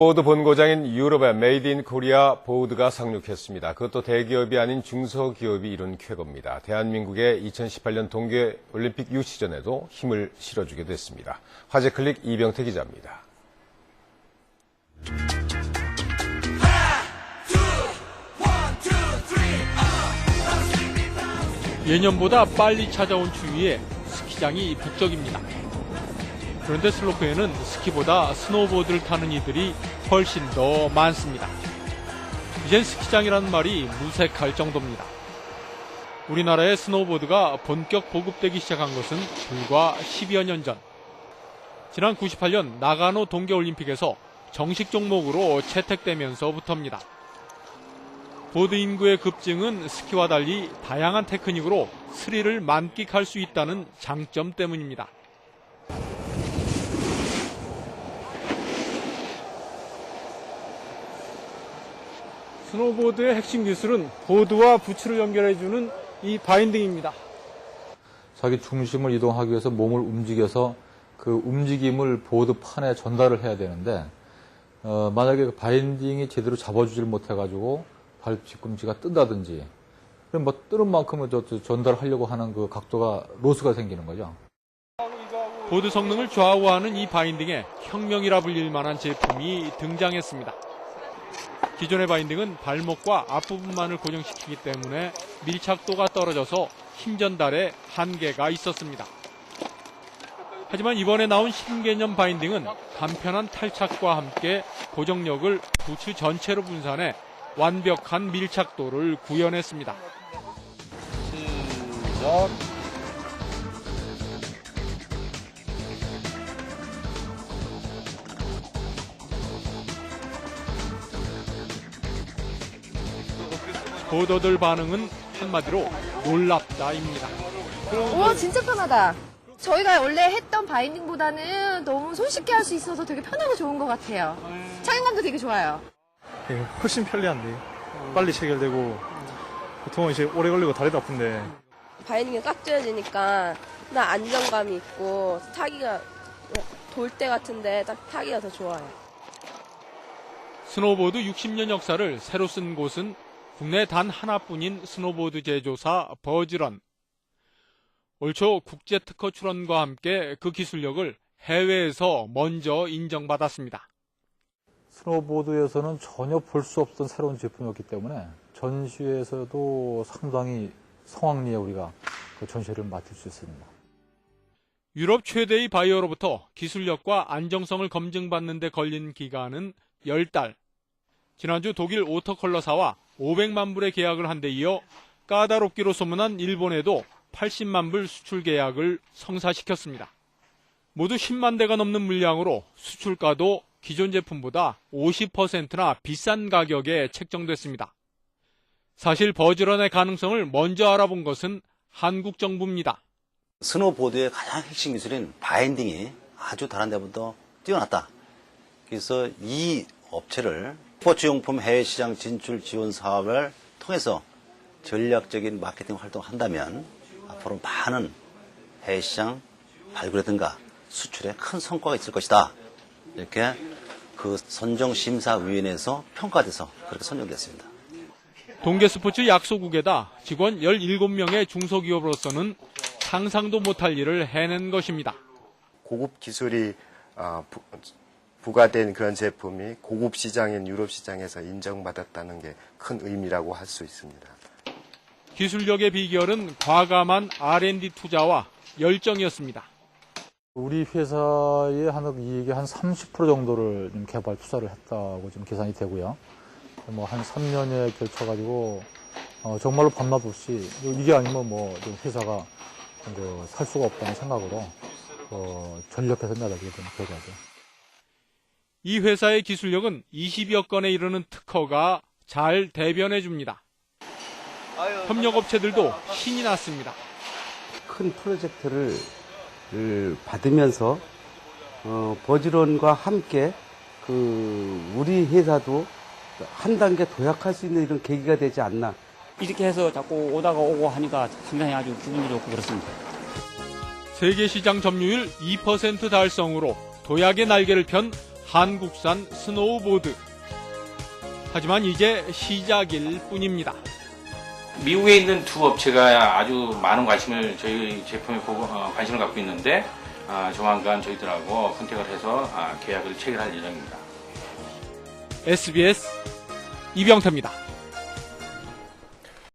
보드 본고장인 유럽의 메이드 인 코리아 보드가 상륙했습니다. 그것도 대기업이 아닌 중소기업이 이룬 쾌거입니다. 대한민국의 2018년 동계 올림픽 유치전에도 힘을 실어주게 됐습니다. 화제 클릭 이병태 기자입니다. 예년보다 빨리 찾아온 추위에 스키장이 북적입니다. 그런데 슬로프에는 스키보다 스노보드를 타는 이들이 훨씬 더 많습니다. 이젠 스키장이라는 말이 무색할 정도입니다. 우리나라의 스노보드가 본격 보급되기 시작한 것은 불과 10여 년 전. 지난 98년 나가노 동계올림픽에서 정식 종목으로 채택되면서부터입니다. 보드 인구의 급증은 스키와 달리 다양한 테크닉으로 스릴을 만끽할 수 있다는 장점 때문입니다. 스노보드의 핵심 기술은 보드와 부츠를 연결해주는 이 바인딩입니다. 자기 중심을 이동하기 위해서 몸을 움직여서 그 움직임을 보드판에 전달을 해야 되는데 어, 만약에 그 바인딩이 제대로 잡아주질 못해가지고 발 뒤꿈치가 뜬다든지 그럼 뭐 뜨는 만큼은 저, 저 전달하려고 하는 그 각도가 로스가 생기는 거죠. 보드 성능을 좌우하는 이 바인딩에 혁명이라 불릴 만한 제품이 등장했습니다. 기존의 바인딩은 발목과 앞부분만을 고정시키기 때문에 밀착도가 떨어져서 힘 전달에 한계가 있었습니다. 하지만 이번에 나온 신개념 바인딩은 간편한 탈착과 함께 고정력을 부츠 전체로 분산해 완벽한 밀착도를 구현했습니다. 보더들 반응은 한마디로 놀랍다입니다. 와 진짜 편하다. 저희가 원래 했던 바인딩보다는 너무 손쉽게 할 수 있어서 되게 편하고 좋은 것 같아요. 착용감도 되게 좋아요. 예, 훨씬 편리한데 빨리 체결되고 보통은 이제 오래 걸리고 다리도 아픈데 바이닝이 꽉 조여지니까 나 안정감이 있고 타기가 돌 때 같은데 딱 타기가 더 좋아요. 스노보드 60년 역사를 새로 쓴 곳은 국내 단 하나뿐인 스노보드 제조사 버즈런. 올 초 국제 특허 출원과 함께 그 기술력을 해외에서 먼저 인정받았습니다. 스노보드에서는 전혀 볼 수 없던 새로운 제품이었기 때문에 전시회에서도 상당히 성황리에 우리가 그 전시회를 맡을 수 있습니다. 유럽 최대의 바이어로부터 기술력과 안정성을 검증받는 데 걸린 기간은 10달. 지난주 독일 오토컬러사와 500만 불의 계약을 한 데 이어 까다롭기로 소문난 일본에도 80만 불 수출 계약을 성사시켰습니다. 모두 10만 대가 넘는 물량으로 수출가도 기존 제품보다 50%나 비싼 가격에 책정됐습니다. 사실 버즈런의 가능성을 먼저 알아본 것은 한국 정부입니다. 스노보드의 가장 핵심 기술인 바인딩이 아주 다른 데보다 뛰어났다. 그래서 이 업체를 스포츠용품 해외 시장 진출 지원 사업을 통해서 전략적인 마케팅 활동을 한다면 앞으로 많은 해외 시장 발굴이든가 수출에 큰 성과가 있을 것이다. 이렇게 그 선정심사위원회에서 평가돼서 그렇게 선정됐습니다. 동계스포츠 약소국에다 직원 17명의 중소기업으로서는 상상도 못할 일을 해낸 것입니다. 고급 기술이 어, 부, 부과된 그런 제품이 고급 시장인 유럽 시장에서 인정받았다는 게 큰 의미라고 할 수 있습니다. 기술력의 비결은 과감한 R&D 투자와 열정이었습니다. 우리 회사의 한 이익의 한 30% 정도를 좀 개발 투자를 했다고 좀 계산이 되고요. 뭐 한 3년에 걸쳐가지고 어, 정말로 밤낮 없이 이게 아니면 뭐좀 회사가 그살 수가 없다는 생각으로 어, 전력해서 내다보게 되는 결과죠. 이 회사의 기술력은 20여 건에 이르는 특허가 잘 대변해 줍니다. 협력업체들도 신이 났습니다. 큰 프로젝트를 을 받으면서 어, 버즈런과 함께 그 우리 회사도 한 단계 도약할 수 있는 이런 계기가 되지 않나. 이렇게 해서 자꾸 오다가 오고 하니까 상당히 아주 기분이 좋고 그렇습니다. 세계 시장 점유율 2% 달성으로 도약의 날개를 편 한국산 스노우보드. 하지만 이제 시작일 뿐입니다. 미국에 있는 두 업체가 아주 많은 관심을 저희 제품에 보고 어, 관심을 갖고 있는데 아, 조만간 저희들하고 컨택을 해서 아, 계약을 체결할 예정입니다. SBS 이병태입니다.